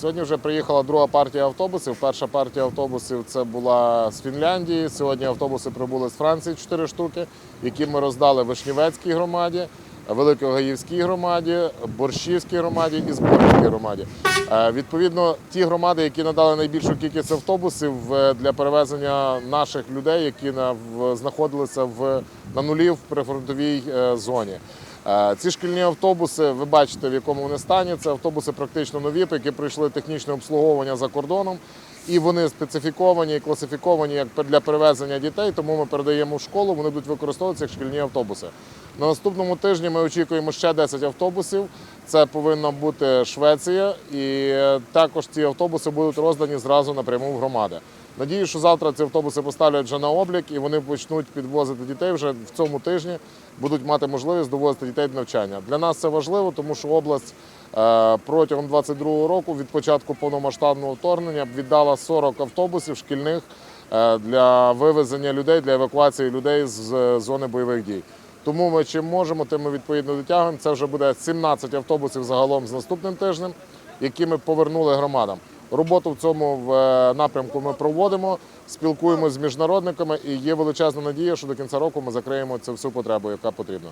Сьогодні вже приїхала друга партія автобусів. Перша партія автобусів це була з Фінляндії. Сьогодні автобуси прибули з Франції 4 штуки, які ми роздали Вишнівецькій громаді, Великогаївській громаді, Борщівській громаді і Зборівській громаді. Е, Відповідно, ті громади, які надали найбільшу кількість автобусів е, для перевезення наших людей, які знаходилися в, на нулі в прифронтовій е, зоні. Е, Ці шкільні автобуси, ви бачите, в якому вони стані. Це автобуси практично нові, які пройшли технічне обслуговування за кордоном. І вони специфіковані і класифіковані як для перевезення дітей, тому ми передаємо в школу, вони будуть використовуватися як шкільні автобуси. На наступному тижні ми очікуємо ще 10 автобусів. Це повинна бути Швеція, і е, також ці автобуси будуть роздані зразу напряму в громади. Надію, що завтра ці автобуси поставлять вже на облік і вони почнуть підвозити дітей вже в цьому тижні, будуть мати можливість довозити дітей до навчання. Для нас це важливо, тому що область е, протягом 22 року від початку повномасштабного вторгнення віддала 40 автобусів шкільних е, для вивезення людей, для евакуації людей з зони бойових дій. Тому ми чим можемо, тим ми відповідно дотягуємо. Це вже буде 17 автобусів загалом з наступним тижнем, які ми повернули громадам. Роботу в цьому в е, напрямку ми проводимо, спілкуємося з міжнародниками, і є величезна надія, що до кінця року ми закриємо цю всю потребу, яка потрібна.